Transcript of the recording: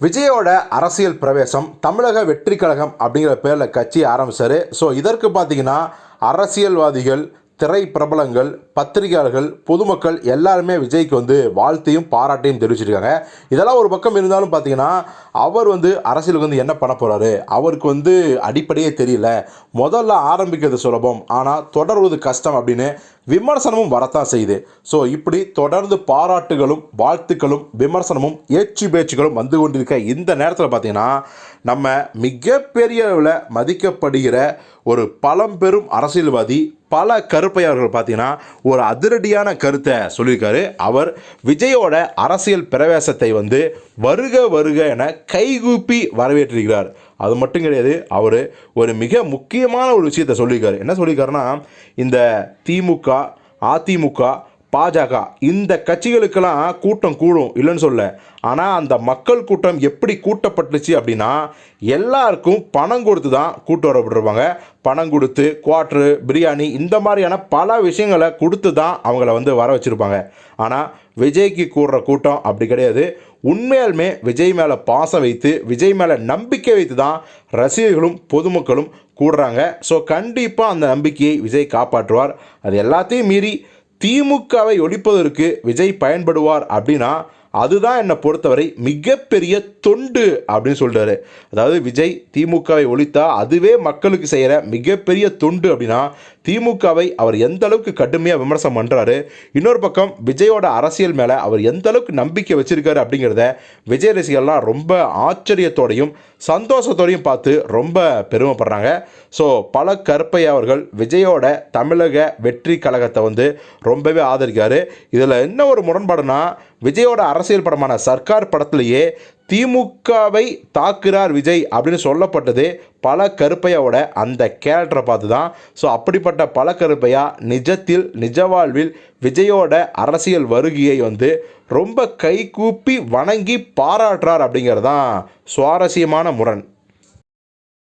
விஜயோட அரசியல் பிரவேசம் தமிழக வெற்றி கழகம் அப்படிங்கிற பேரில் கட்சி ஆரம்பித்தார் ஸோ இதற்கு பார்த்தீங்கன்னா அரசியல்வாதிகள் திரை பிரபலங்கள் பத்திரிகையாளர்கள் பொதுமக்கள் எல்லாருமே விஜய்க்கு வந்து வாழ்த்தையும் பாராட்டையும் தெரிவிச்சிருக்காங்க. இதெல்லாம் ஒரு பக்கம் இருந்தாலும் பார்த்தீங்கன்னா அவர் வந்து அரசியலுக்கு வந்து என்ன பண்ண போகிறாரு அவருக்கு வந்து அடிப்படையே தெரியல. முதல்ல ஆரம்பிக்கிறது சுலபம். ஆனால் தொடர்வது கஷ்டம் அப்படின்னு விமர்சனமும் வரத்தான் செய்யுது. ஸோ இப்படி தொடர்ந்து பாராட்டுகளும் வாழ்த்துக்களும் விமர்சனமும் ஏச்சு பேச்சுகளும் வந்து கொண்டிருக்க இந்த நேரத்தில் பார்த்தீங்கன்னா நம்ம மிகப்பெரிய அளவில் மதிக்கப்படுகிற ஒரு பழம்பெரும் அரசியல்வாதி பல கருப்பையர்கள் பார்த்தீங்கன்னா ஒரு அதிரடியான கருத்தை சொல்லியிருக்காரு. அவர் விஜயோட அரசியல் பிரவேசத்தை வந்து வருக வருக என கைகூப்பி வரவேற்றிருக்கிறார். அது மட்டும் கிடையாது அவர் ஒரு மிக முக்கியமான ஒரு விஷயத்தை சொல்லியிருக்காரு. என்ன சொல்லியிருக்காருன்னா இந்த திமுக அதிமுக பாஜக இந்த கட்சிகளுக்கெல்லாம் கூட்டம் கூடும் இல்லைன்னு சொல்ல ஆனால் அந்த மக்கள் கூட்டம் எப்படி கூட்டப்பட்டுச்சு அப்படின்னா எல்லாருக்கும் பணம் கொடுத்து தான் கூட்டு வரப்பட்டிருப்பாங்க. பணம் கொடுத்து குவாட்ரு பிரியாணி இந்த மாதிரியான பல விஷயங்களை கொடுத்து தான் அவங்கள வந்து வர வச்சுருப்பாங்க. ஆனால் விஜய்க்கு கூடுற கூட்டம் அப்படி கிடையாது. உண்மையாலுமே விஜய் மேலே பாசம் வைத்து விஜய் மேலே நம்பிக்கை வைத்து தான் ரசிகர்களும் பொதுமக்களும் கூடுறாங்க. ஸோ கண்டிப்பாக அந்த நம்பிக்கையை விஜய் காப்பாற்றுவார். அது எல்லாத்தையும் மீறி திமுகவை ஒழிப்பதற்கு விஜய் பயன்படுவார் அப்படின்னா அதுதான் என்னை பொறுத்தவரை மிகப்பெரிய தொண்டு அப்படின்னு சொல்கிறாரு அதாவது விஜய் திமுகவை ஒழித்தா அதுவே மக்களுக்கு செய்கிற மிகப்பெரிய தொண்டு அப்படின்னா திமுகவை அவர் எந்த அளவுக்கு கடுமையாக விமர்சனம் பண்ணுறாரு இன்னொரு பக்கம் விஜயோட அரசியல் மேலே அவர் எந்த அளவுக்கு நம்பிக்கை வச்சிருக்காரு அப்படிங்கிறத விஜய் ரசிகர்லாம் ரொம்ப ஆச்சரியத்தோடையும் சந்தோஷத்தோடையும் பார்த்து ரொம்ப பெருமைப்படுறாங்க. ஸோ பல கருப்பை அவர்கள் விஜயோட தமிழக வெற்றி கழகத்தை வந்து ரொம்பவே ஆதரிக்காரு இதில் என்ன ஒரு முரண்பாடுனா விஜயோட அரசியல் படமான சர்க்கார் படத்திலேயே திமுகவை தாக்குறார் விஜய் அப்படின்னு சொல்லப்பட்டது பல கருப்பையோட அந்த கேரக்டரை பார்த்து தான் ஸோ அப்படிப்பட்ட பல கருப்பையா நிஜத்தில் நிஜ வாழ்வில் விஜயோட அரசியல் வருகையை வந்து ரொம்ப கைகூப்பி வணங்கி பாராட்டுறார் அப்படிங்கிறது தான் சுவாரஸ்யமான முரண்.